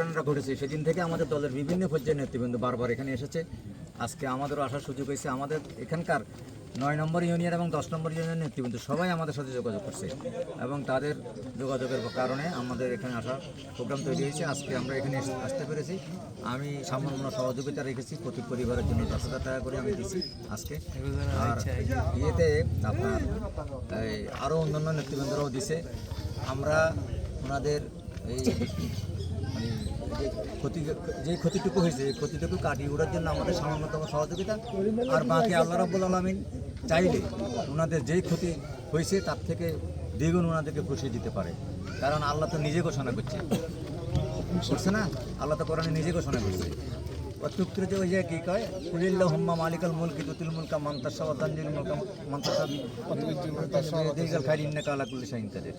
ঘটনাটা ঘটেছে। সেদিন থেকে আমাদের দলের বিভিন্ন পর্যায়ের নেতৃবৃন্দ বারবার এখানে এসেছে। আজকে আমাদেরও আসার সুযোগ হয়েছে। আমাদের এখানকার নয় নম্বর ইউনিয়ন এবং দশ নম্বর ইউনিয়নের নেতৃবৃন্দ সবাই আমাদের সাথে যোগাযোগ করছে এবং তাদের যোগাযোগের কারণে আমাদের এখানে আসার প্রোগ্রাম তৈরি হয়েছে। আজকে আমরা এখানে আসতে পেরেছি। আমি সামান্য সহযোগিতা রেখেছি। প্রতি পরিবারের জন্য দশ হাজার টাকা করে আমি দিছি আজকে। আর ইয়েতে আপনার আরও অন্যান্য নেতৃবৃন্দরাও দিছে। আমরা ওনাদের এই মানে ক্ষতি যে ক্ষতিটুকু হয়েছে ক্ষতিটুকু কাটিয়ে ওঠার জন্য আমাদের সামান্যতম সহযোগিতা। আর বাকি আল্লাহ রাব্বুল আলমিন চাইলে ওনাদের যেই ক্ষতি হয়েছে তার থেকে দ্বিগুণ ওনাদেরকে খুশি দিতে পারে। কারণ আল্লাহ তো নিজে ঘোষণা করছে। করছে না? আল্লাহ তো কোরআনে নিজে ঘোষণা করছে। অত্যুত্তর যে ওই যে কি কয় কুলিল্লাহ হুম্মা মালিকাল মুলকি তুতিল মুলকা মান্তাসা ও তানজিল মুলকা মান্তাসা দিগাল খাইর ইন্নাকা আলা কুল্লি শাইইন কাদির।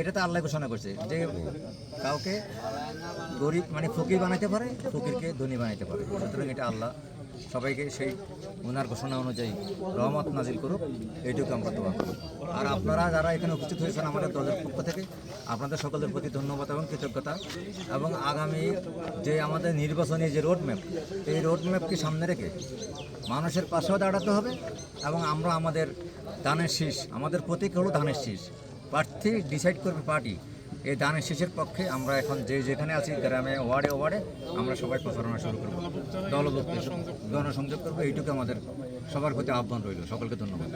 এটা তো আল্লাহ ঘোষণা করছে যে কাউকে গরিব মানে ফকির বানাইতে পারে, ফকিরকে ধনী বানাইতে পারে। সুতরাং এটা আল্লাহ সবাইকে সেই ওনার ঘোষণা অনুযায়ী রহমত নাজিল করুক, এইটুকু আমরা দোয়া করি আর আপনারা যারা এখানে উপস্থিত হয়েছেন আমাদের দলের পক্ষ থেকে, আপনাদের সকলের প্রতি ধন্যবাদ এবং কৃতজ্ঞতা। এবং আগামী যে আমাদের নির্বাচনী যে রোড ম্যাপ এই রোড ম্যাপকে সামনে রেখে মানুষের পাশেও দাঁড়াতে হবে এবং আমরা আমাদের ধানের শীষ, আমাদের প্রতীক হলো ধানের শীষ। প্রার্থী ডিসাইড করবে পার্টি এই দানের শেষের পক্ষে আমরা এখন যে যেখানে আছি গ্রামে ওয়ার্ডে ওয়ার্ডে আমরা সবাই প্রচারণা শুরু করব। দলবদ্ধ গণসংযোগ করব। এইটুকু আমাদের সবার প্রতি আহ্বান রইল। সকলকে ধন্যবাদ।